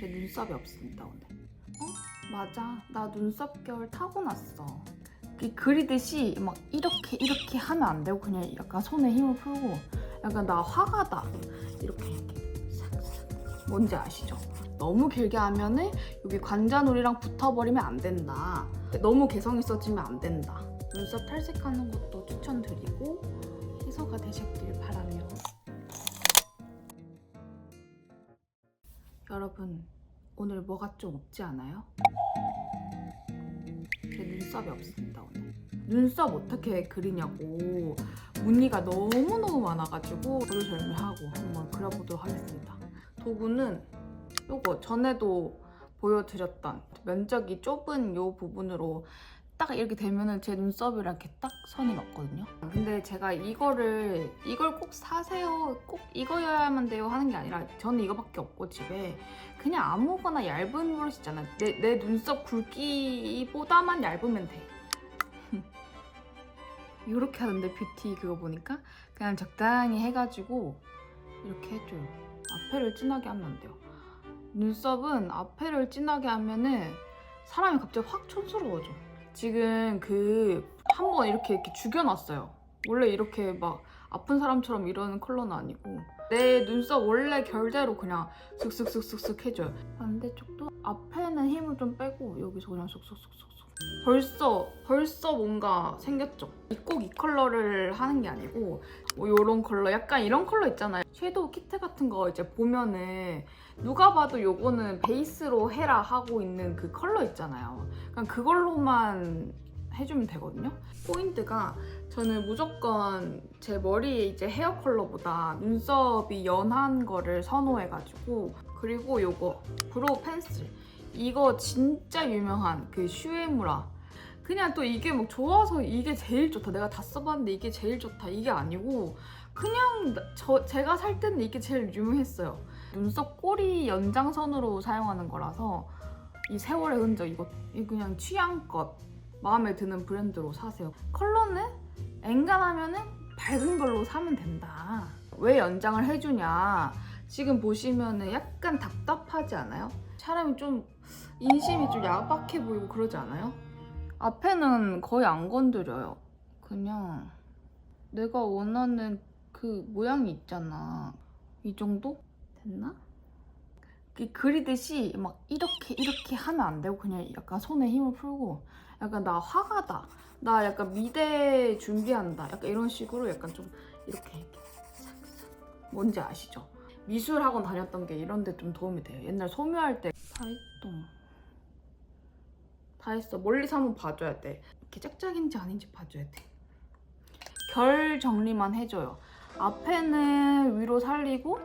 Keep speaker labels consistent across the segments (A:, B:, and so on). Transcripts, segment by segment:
A: 제 눈썹이 없습니다 오늘. 어? 맞아. 나 눈썹 결 타고났어. 이 그리듯이 막 이렇게 이렇게 하면 안 되고 그냥 약간 손에 힘을 풀고 약간 나 화가다 이렇게 이렇게 싹싹 뭔지 아시죠? 너무 길게 하면은 여기 관자놀이랑 붙어버리면 안 된다. 너무 개성 있어지면 안 된다. 눈썹 탈색하는 것도 추천드리고 해소가 되셨길 바라며 여러분 오늘 뭐가 좀 없지 않아요? 제 눈썹이 없습니다 오늘. 눈썹 어떻게 그리냐고. 무늬가 너무너무 많아가지고 저도 절묘하고 한번 그려보도록 하겠습니다. 도구는 요거 전에도 보여드렸던 면적이 좁은 요 부분으로 딱 이렇게 되면은 제 눈썹이랑 이렇게 딱 선이 맞거든요. 근데 제가 이거를 이걸 꼭 사세요, 꼭 이거여야만 돼요 하는 게 아니라 저는 이거밖에 없고 집에 그냥 아무거나 얇은 브러쉬 있잖아. 내, 내 눈썹 굵기보다만 얇으면 돼. 이렇게 하는데 뷰티 그거 보니까 그냥 적당히 해가지고 이렇게 해줘요. 앞에를 진하게 하면 안 돼요. 눈썹은 앞에를 진하게 하면은 사람이 갑자기 확 촌스러워져. 지금 그 한 번 이렇게 이렇게 죽여놨어요. 원래 이렇게 막 아픈 사람처럼 이러는 컬러는 아니고 내 눈썹 원래 결대로 그냥 슥슥슥슥슥 해줘요. 반대쪽도 앞에는 힘을 좀 빼고 여기서 그냥 쏙쏙쏙쏙쏙. 벌써 벌써 뭔가 생겼죠. 꼭 이 컬러를 하는 게 아니고 뭐 이런 컬러, 약간 이런 컬러 있잖아요. 섀도우 키트 같은 거 이제 보면은 누가 봐도 요거는 베이스로 해라 하고 있는 그 컬러 있잖아요. 그냥 그걸로만 해주면 되거든요. 포인트가 저는 무조건 제 머리에 이제 헤어 컬러보다 눈썹이 연한 거를 선호해가지고 그리고 요거 브로우 펜슬 이거 진짜 유명한 그 슈에무라 그냥 또 이게 막 좋아서 이게 제일 좋다 내가 다 써봤는데 이게 제일 좋다 이게 아니고 그냥 나- 저 제가 살 때는 이게 제일 유명했어요 눈썹 꼬리 연장선으로 사용하는 거라서 이 세월의 흔적 이거 이 그냥 취향껏 마음에 드는 브랜드로 사세요. 컬러는 엔간하면 은 밝은 걸로 사면 된다. 왜 연장을 해주냐? 지금 보시면은 약간 답답하지 않아요? 사람이 좀 인심이 좀 야박해 보이고 그러지 않아요? 앞에는 거의 안 건드려요. 그냥 내가 원하는 그 모양이 있잖아. 이 정도? 됐나? 이 그리듯이 막 이렇게 이렇게 하면 안 되고 그냥 약간 손에 힘을 풀고 약간 나 화가다 나 약간 미대 준비한다 약간 이런 식으로 약간 좀 이렇게 이렇게 뭔지 아시죠? 미술 학원 다녔던 게 이런 데 좀 도움이 돼요 옛날 소묘할 때 다 했어. 다 했어. 멀리서 한번 봐줘야 돼. 이렇게 짝짝인지 아닌지 봐줘야 돼 결 정리만 해줘요. 앞에는 위로 살리고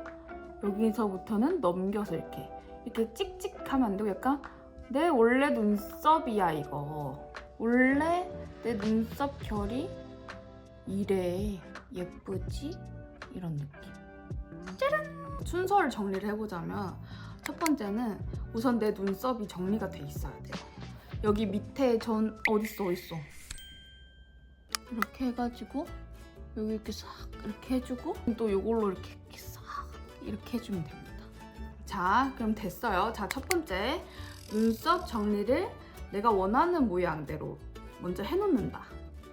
A: 여기서부터는 넘겨서 이렇게 이렇게 찍찍하면 안 되고 약간 내 원래 눈썹이야 이거. 원래 내 눈썹 결이 이래. 예쁘지? 이런 느낌. 짜란! 순서를 정리를 해보자면 첫 번째는 우선 내 눈썹이 정리가 돼 있어야 돼요 여기 밑에 전 어딨어 어딨어 이렇게 해가지고 여기 이렇게 싹 이렇게 해주고 또 이걸로 이렇게, 이렇게 싹 이렇게 해주면 됩니다. 자, 그럼 됐어요. 자, 첫 번째 눈썹 정리를 내가 원하는 모양대로 먼저 해놓는다.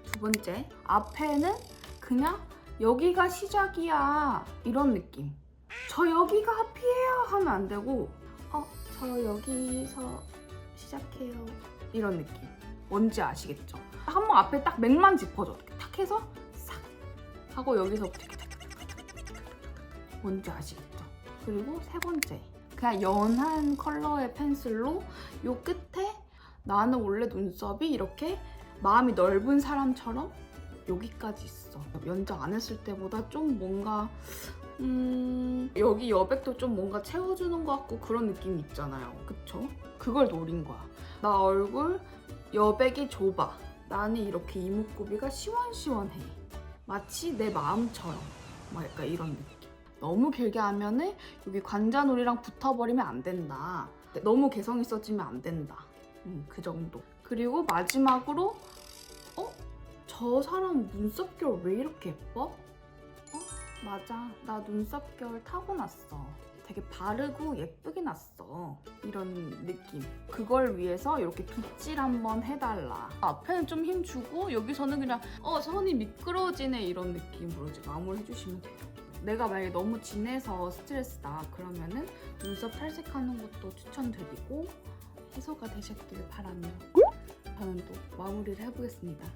A: 두 번째 앞에는 그냥 여기가 시작이야 이런 느낌. 저 여기가 앞이에요 하면 안 되고 어, 저 여기서 시작해요 이런 느낌. 뭔지 아시겠죠? 한 번 앞에 딱 맥만 짚어줘. 탁 해서 싹 하고 탁탁탁탁탁탁탁 뭔지 아시겠죠? 그리고 세 번째 그냥 연한 컬러의 펜슬로 요 끝에 나는 원래 눈썹이 이렇게 마음이 넓은 사람처럼 여기까지 있어 연장 안 했을 때보다 좀 뭔가 음 여기 여백도 좀 뭔가 채워주는 것 같고 그런 느낌이 있잖아요 그쵸? 그걸 노린 거야 나 얼굴 여백이 좁아 나는 이렇게 이목구비가 시원시원해 마치 내 마음처럼 막 약간 이런 느낌. 너무 길게 하면은 여기 관자놀이랑 붙어버리면 안 된다. 너무 개성 있어지면 안 된다. 음, 그 정도. 그리고 마지막으로 어? 저 사람 눈썹 결 왜 이렇게 예뻐? 어? 맞아. 나 눈썹 결 타고났어. 되게 바르고 예쁘게 났어. 이런 느낌. 그걸 위해서 이렇게 빗질 한번 해달라. 앞에는 좀 힘 주고 여기서는 그냥 어 선이 미끄러지네 이런 느낌으로 이제 마무리 해주시면 돼요. 내가 만약에 너무 진해서 스트레스다 그러면은 눈썹 탈색하는 것도 추천드리고 해소가 되셨길 바라며 저는 또 마무리를 해보겠습니다.